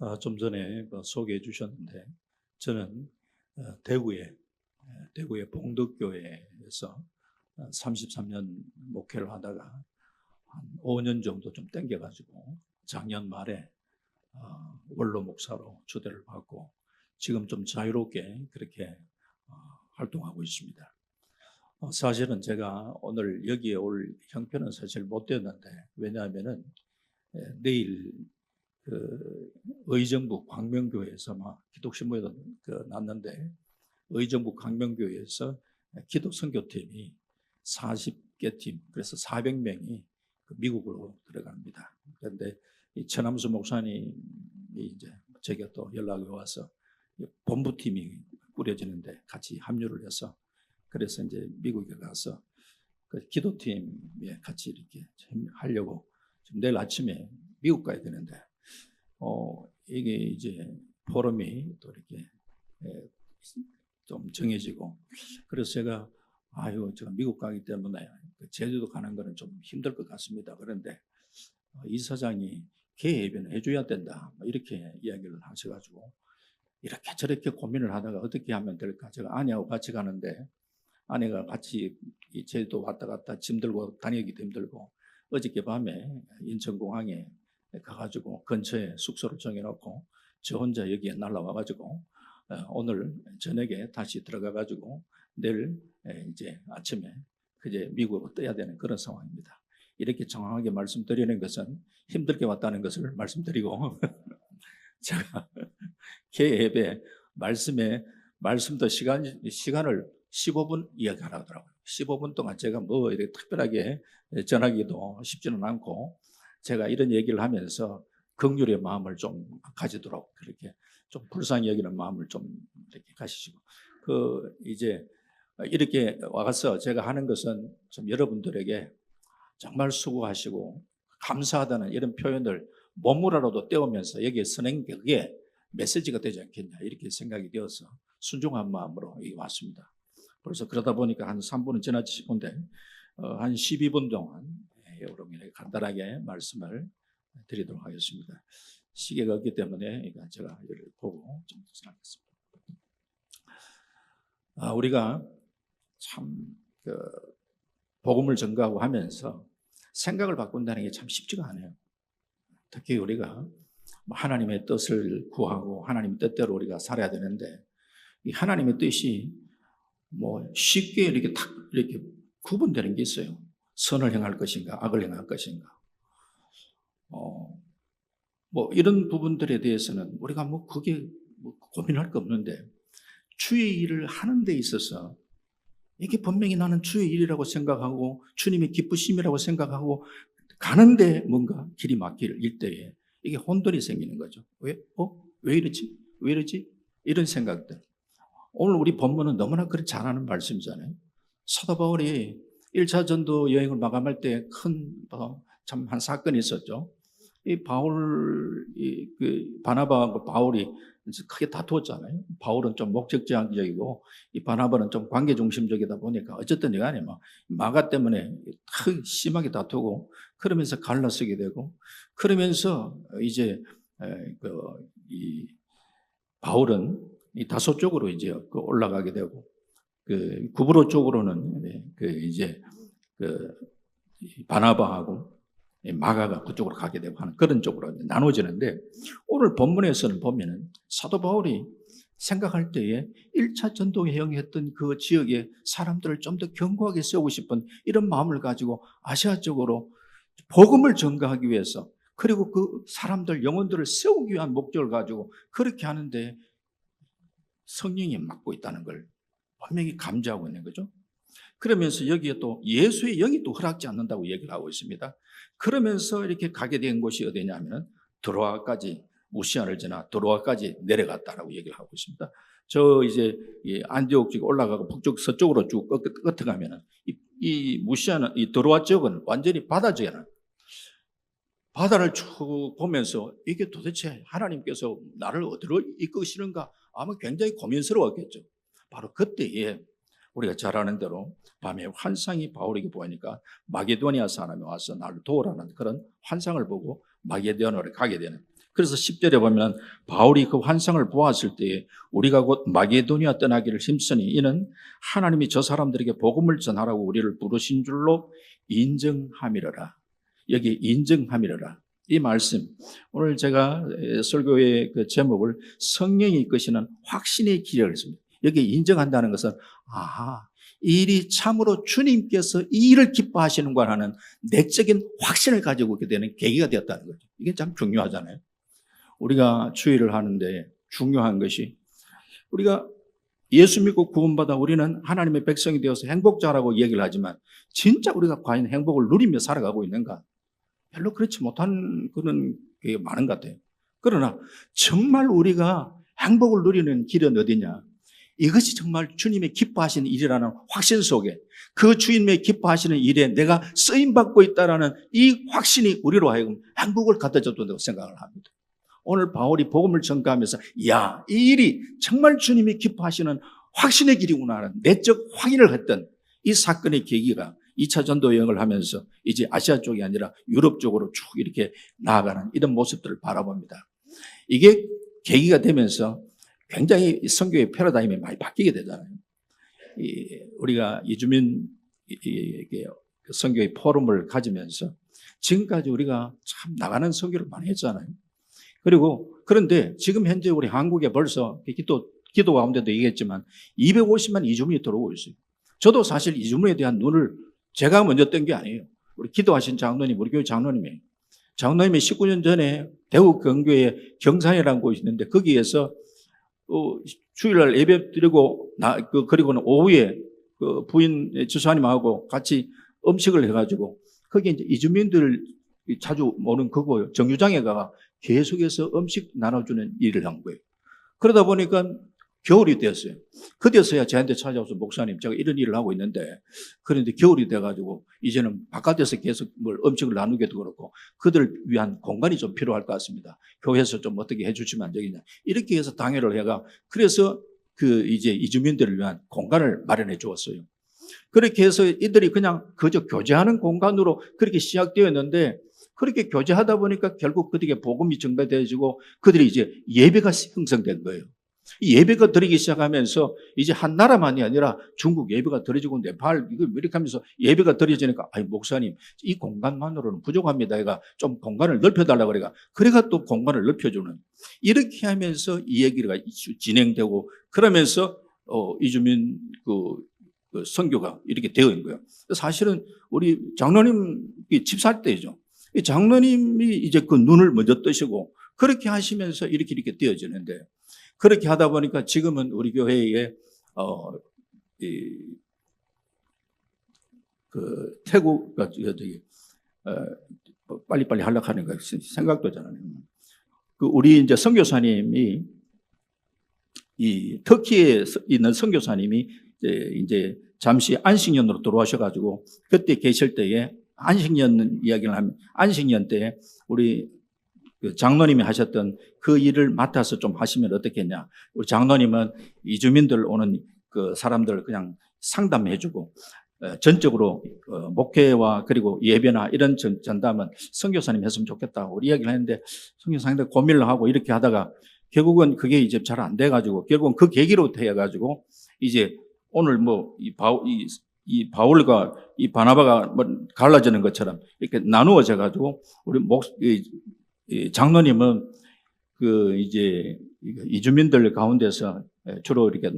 어, 좀 전에 그 소개해 주셨는데 저는 어, 대구에 에, 대구의 봉덕교회에서 어, 33년 목회를 하다가 한 5년 정도 좀 땡겨가지고 작년 말에 어, 원로 목사로 초대를 받고 지금 좀 자유롭게 그렇게 어, 활동하고 있습니다. 어, 사실은 제가 오늘 여기에 올 형편은 사실 못 되었는데 왜냐하면은 에, 내일 그 의정부 광명교회에서 막 기독신문에도 그 났는데 의정부 광명교회에서 기독 선교팀이 40개 팀 그래서 400명이 그 미국으로 들어갑니다. 그런데 이 천암수 목사님이 이제 제게 또 연락이 와서 이 본부팀이 꾸려지는데 같이 합류를 해서 그래서 이제 미국에 가서 그 기도팀에 같이 이렇게 하려고 지금 내일 아침에 미국 가야 되는데 어 이게 이제 포럼이 또 이렇게 에, 좀 정해지고 그래서 제가 아유 제가 미국 가기 때문에 그 제주도 가는 거는 좀 힘들 것 같습니다. 그런데 어, 이사장이 예배는 해줘야 된다 뭐 이렇게 이야기를 하셔가지고 이렇게 저렇게 고민을 하다가 어떻게 하면 될까 제가 아내하고 같이 가는데 아내가 같이 이 제주도 왔다 갔다 짐 들고 다니기도 힘들고 어저께 밤에 인천공항에 가가지고 근처에 숙소를 정해놓고 저 혼자 여기에 날라와가지고 어, 오늘 저녁에 다시 들어가가지고 내일 에, 이제 아침에 그제 미국으로 떠야 되는 그런 상황입니다. 이렇게 정확하게 말씀드리는 것은 힘들게 왔다는 것을 말씀드리고 제가 개 예배 말씀에 말씀도 시간 시간을 15분 이야기하라 하더라고요. 15분 동안 제가 뭐 이렇게 특별하게 전하기도 쉽지는 않고 제가 이런 얘기를 하면서 긍휼의 마음을 좀 가지도록 그렇게 좀 불쌍히 여기는 마음을 좀 이렇게 가시고 그 이제 이렇게 와서 제가 하는 것은 좀 여러분들에게 정말 수고하시고 감사하다는 이런 표현을 몸으로라도 떼우면서 여기에 선행 그게 메시지가 되지 않겠냐 이렇게 생각이 되어서 순종한 마음으로 여기 왔습니다. 그래서 그러다 보니까 한 3분은 지나치 싶은데 어, 한 12분 동안 예, 여러분에게 간단하게 말씀을 드리도록 하겠습니다. 시계가 없기 때문에 제가 이를 보고 좀 지나겠습니다. 아, 우리가 참 그 복음을 전가하고 하면서 생각을 바꾼다는 게 참 쉽지가 않아요. 특히 우리가 뭐 하나님의 뜻을 구하고 하나님 뜻대로 우리가 살아야 되는데 이 하나님의 뜻이 뭐 쉽게 이렇게 탁 이렇게 구분되는 게 있어요. 선을 행할 것인가, 악을 행할 것인가. 어, 뭐 이런 부분들에 대해서는 우리가 뭐 그게 뭐 고민할 거 없는데 주의 일을 하는 데 있어서 이게 분명히 나는 주의 일이라고 생각하고 주님의 기쁘심이라고 생각하고 가는데 뭔가 길이 막힐 일때에 이게 혼돈이 생기는 거죠. 왜? 어? 왜 이러지? 왜 이러지? 이런 생각들. 오늘 우리 본문은 너무나 그렇게 잘하는 말씀이잖아요. 사도 바울이 1차 전도 여행을 마감할 때 큰 참한 사건이 있었죠. 이 바울, 이, 그, 바나바하고 바울이 크게 다투었잖아요. 바울은 좀 목적지향적이고, 이 바나바는 좀 관계 중심적이다 보니까, 어쨌든 간에 막, 마가 때문에 크 심하게 다투고, 그러면서 갈라서게 되고, 그러면서 이제, 에, 그, 이, 바울은 이 다소 쪽으로 이제 그 올라가게 되고, 그, 구브로 쪽으로는, 네, 그, 이제, 그, 이 바나바하고, 마가가 그쪽으로 가게 되고 하는 그런 쪽으로 나눠지는데 오늘 본문에서는 보면은 사도 바울이 생각할 때에 1차 전도 여행했던 그 지역의 사람들을 좀 더 견고하게 세우고 싶은 이런 마음을 가지고 아시아 쪽으로 복음을 전가하기 위해서 그리고 그 사람들 영혼들을 세우기 위한 목적을 가지고 그렇게 하는데 성령이 맡고 있다는 걸 분명히 감지하고 있는 거죠. 그러면서 여기에 또 예수의 영이 또 허락지 않는다고 얘기를 하고 있습니다. 그러면서 이렇게 가게 된 곳이 어디냐면 드로아까지 무시안을 지나 드로아까지 내려갔다라고 얘기를 하고 있습니다. 저 이제 안디옥 쪽 올라가고 북쪽 서쪽으로 쭉 끝에 가면은 이, 이 무시안은 이 드로아 지역은 완전히 바다 지역은 바다를 쭉 보면서 이게 도대체 하나님께서 나를 어디로 이끄시는가 아마 굉장히 고민스러웠겠죠. 바로 그때에 우리가 잘 아는 대로 밤에 환상이 바울에게 보이니까 마게도니아 사람이 와서 나를 도우라는 그런 환상을 보고 마게도니아를 가게 되는 그래서 10절에 보면 바울이 그 환상을 보았을 때에 우리가 곧 마게도니아 떠나기를 힘쓰니 이는 하나님이 저 사람들에게 복음을 전하라고 우리를 부르신 줄로 인정함이러라. 여기 인정함이러라. 이 말씀 오늘 제가 설교의 그 제목을 성령이 이끄시는 확신의 길이라고 했습니다. 여기 인정한다는 것은 아, 이 일이 참으로 주님께서 이 일을 기뻐하시는가 하는 내적인 확신을 가지고 있게 되는 계기가 되었다는 거죠. 이게 참 중요하잖아요. 우리가 주의를 하는데 중요한 것이 우리가 예수 믿고 구원받아 우리는 하나님의 백성이 되어서 행복자라고 얘기를 하지만 진짜 우리가 과연 행복을 누리며 살아가고 있는가? 별로 그렇지 못한 그런 게 많은 것 같아요. 그러나 정말 우리가 행복을 누리는 길은 어디냐? 이것이 정말 주님의 기뻐하시는 일이라는 확신 속에 그 주님의 기뻐하시는 일에 내가 쓰임받고 있다라는 이 확신이 우리로 하여금 행복을 갖다 줬다고 생각을 합니다. 오늘 바울이 복음을 전가하면서 야, 이 일이 정말 주님이 기뻐하시는 확신의 길이구나라는 내적 확인을 했던 이 사건의 계기가 2차 전도 여행을 하면서 이제 아시아 쪽이 아니라 유럽 쪽으로 쭉 이렇게 나아가는 이런 모습들을 바라봅니다. 이게 계기가 되면서 굉장히 성교의 패러다임이 많이 바뀌게 되잖아요. 이, 우리가 이주민 성교의 포럼을 가지면서 지금까지 우리가 참 나가는 성교를 많이 했잖아요. 그리고 그런데 지금 현재 우리 한국에 벌써 기도, 기도 가운데도 얘기했지만 250만 이주민이 들어오고 있어요. 저도 사실 이주민에 대한 눈을 제가 먼저 뜬 게 아니에요. 우리 기도하신 장로님, 우리 교회 장로님이. 장로님이 19년 전에 대구 경교에 경산이라는 곳이 있는데 거기에서 어, 주일날 예배 드리고 나, 그, 그리고는 오후에 그 부인 주사님하고 같이 음식을 해가지고 거기 이제 이주민들 자주 오는 그거예요. 정류장에 가 계속해서 음식 나눠주는 일을 한 거예요. 그러다 보니까 겨울이 됐어요. 그때서야 저한테 찾아와서 목사님 제가 이런 일을 하고 있는데 그런데 겨울이 돼가지고 이제는 바깥에서 계속 뭘 음식을 나누기도 그렇고 그들을 위한 공간이 좀 필요할 것 같습니다. 교회에서 좀 어떻게 해주시면 안 되겠냐 이렇게 해서 당회를 해가 그래서 그 이제 이주민들을 위한 공간을 마련해 주었어요. 그렇게 해서 이들이 그냥 그저 교제하는 공간으로 그렇게 시작되었는데 그렇게 교제하다 보니까 결국 그들에게 복음이 전가되어지고 그들이 이제 예배가 형성된 거예요. 이 예배가 드리기 시작하면서 이제 한 나라만이 아니라 중국 예배가 드려지고 네팔 이거 이렇게 하면서 예배가 드려지니까 아니 목사님 이 공간만으로는 부족합니다. 얘가 좀 공간을 넓혀달라 그래가 그래가 또 공간을 넓혀주는 이렇게 하면서 이 얘기가 진행되고 그러면서 어, 이주민 그, 그 선교가 이렇게 되어 있는 거예요. 사실은 우리 장로님 집살 때죠. 이 장로님이 이제 그 눈을 먼저 뜨시고 그렇게 하시면서 이렇게 이렇게 되어지는데 그렇게 하다 보니까 지금은 우리 교회에 어, 이, 그 태국 저기 어, 빨리빨리 하려하는 거 생각도 잘안 해요. 그 우리 이제 선교사님이 이 터키에 있는 선교사님이 이제, 이제 잠시 안식년으로 들어와셔가지고 그때 계실 때에 안식년 이야기를 하면 안식년 때 우리 그 장로님이 하셨던 그 일을 맡아서 좀 하시면 어떻겠냐. 우리 장로님은 이주민들 오는 그 사람들 그냥 상담해주고 어, 전적으로 어, 목회와 그리고 예배나 이런 전담은 선교사님 했으면 좋겠다. 우리 이야기를 했는데 선교사님들 고민을 하고 이렇게 하다가 결국은 그게 이제 잘 안 돼가지고 결국은 그 계기로 되어가지고 이제 오늘 뭐이 바울 이, 이 바울과 이 바나바가 뭐 갈라지는 것처럼 이렇게 나누어져 가지고 우리 목 장로님은 그 이제 이주민들 가운데서 주로 이렇게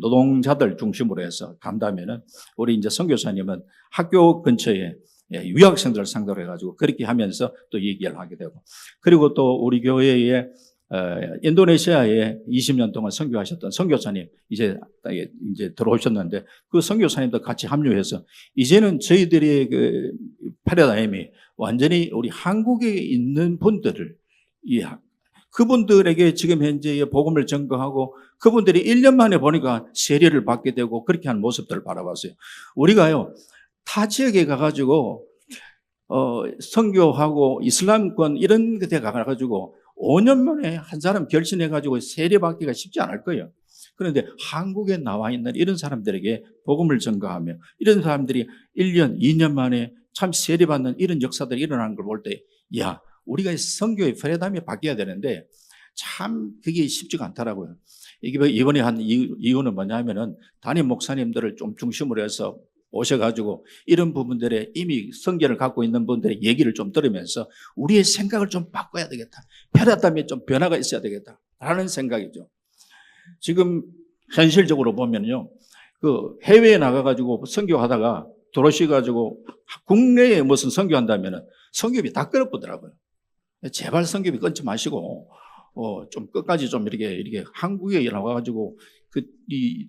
노동자들 중심으로 해서 간다면은 우리 이제 선교사님은 학교 근처에 유학생들을 상대로 해가지고 그렇게 하면서 또 얘기를 하게 되고 그리고 또 우리 교회에 인도네시아에 20년 동안 선교하셨던 선교사님 이제 이제 들어오셨는데 그 선교사님도 같이 합류해서 이제는 저희들의 그 패러다임이 완전히 우리 한국에 있는 분들을 이 그분들에게 지금 현재 복음을 전거하고 그분들이 1년 만에 보니까 세례를 받게 되고 그렇게 하는 모습들을 바라봤어요. 우리가요 타 지역에 가가지고 어, 선교하고 이슬람권 이런 데 가가지고 5년 만에 한 사람 결신해가지고 세례받기가 쉽지 않을 거예요. 그런데 한국에 나와 있는 이런 사람들에게 복음을 전가하며 이런 사람들이 1년, 2년 만에 참 세례받는 이런 역사들이 일어나는 걸 볼 때, 야, 우리가 이 선교의 패러다임이 바뀌어야 되는데 참 그게 쉽지가 않더라고요. 이게 뭐 이번에 한 이유- 이유는 뭐냐면은 담임 목사님들을 좀 중심으로 해서 오셔가지고 이런 부분들에 이미 성견을 갖고 있는 분들의 얘기를 좀 들으면서 우리의 생각을 좀 바꿔야 되겠다. 패러다임에 좀 변화가 있어야 되겠다. 라는 생각이죠. 지금 현실적으로 보면요. 그 해외에 나가가지고 선교하다가 들어오셔가지고 국내에 무슨 선교한다면은 선교비 다 끊어보더라고요. 제발 선교비 끊지 마시고 어, 좀 끝까지 좀 이렇게 이렇게 한국에 나와가지고 그 이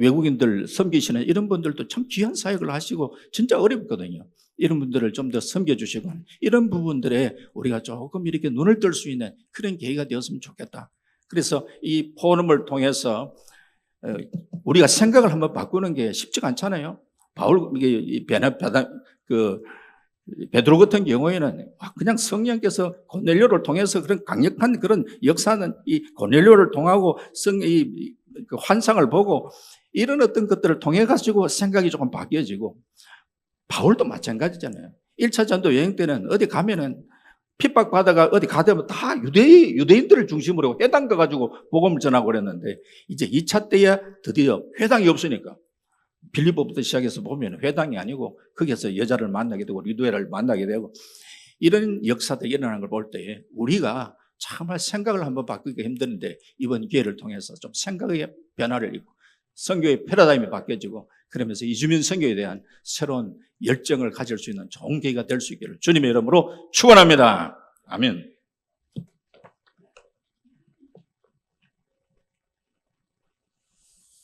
외국인들 섬기시는 이런 분들도 참 귀한 사역을 하시고 진짜 어렵거든요. 이런 분들을 좀 더 섬겨주시고 이런 부분들에 우리가 조금 이렇게 눈을 뜰 수 있는 그런 계기가 되었으면 좋겠다. 그래서 이 포럼을 통해서 어, 우리가 생각을 한번 바꾸는 게 쉽지가 않잖아요. 바울 이게 이 베나 베나 그 베드로 같은 경우에는 아, 그냥 성령께서 고넬료를 통해서 그런 강력한 그런 역사는 이 고넬료를 통하고 성이 그 환상을 보고 이런 어떤 것들을 통해 가지고 생각이 조금 바뀌어지고 바울도 마찬가지잖아요. 1차 전도 여행 때는 어디 가면은 핍박받아가 어디 가면 다 유대, 유대인들을 중심으로 회당 가가지고 복음을 전하고 그랬는데 이제 2차 때야 드디어 회당이 없으니까 빌리보부터 시작해서 보면 회당이 아니고 거기서 여자를 만나게 되고 유대를 만나게 되고 이런 역사들이 일어나는 걸 볼 때 우리가 정말 생각을 한번 바꾸기가 힘드는데 이번 기회를 통해서 좀 생각의 변화를 있고 선교의 패러다임이 바뀌어지고 그러면서 이주민 선교에 대한 새로운 열정을 가질 수 있는 좋은 계기가 될 수 있기를 주님의 이름으로 축원합니다. 아멘.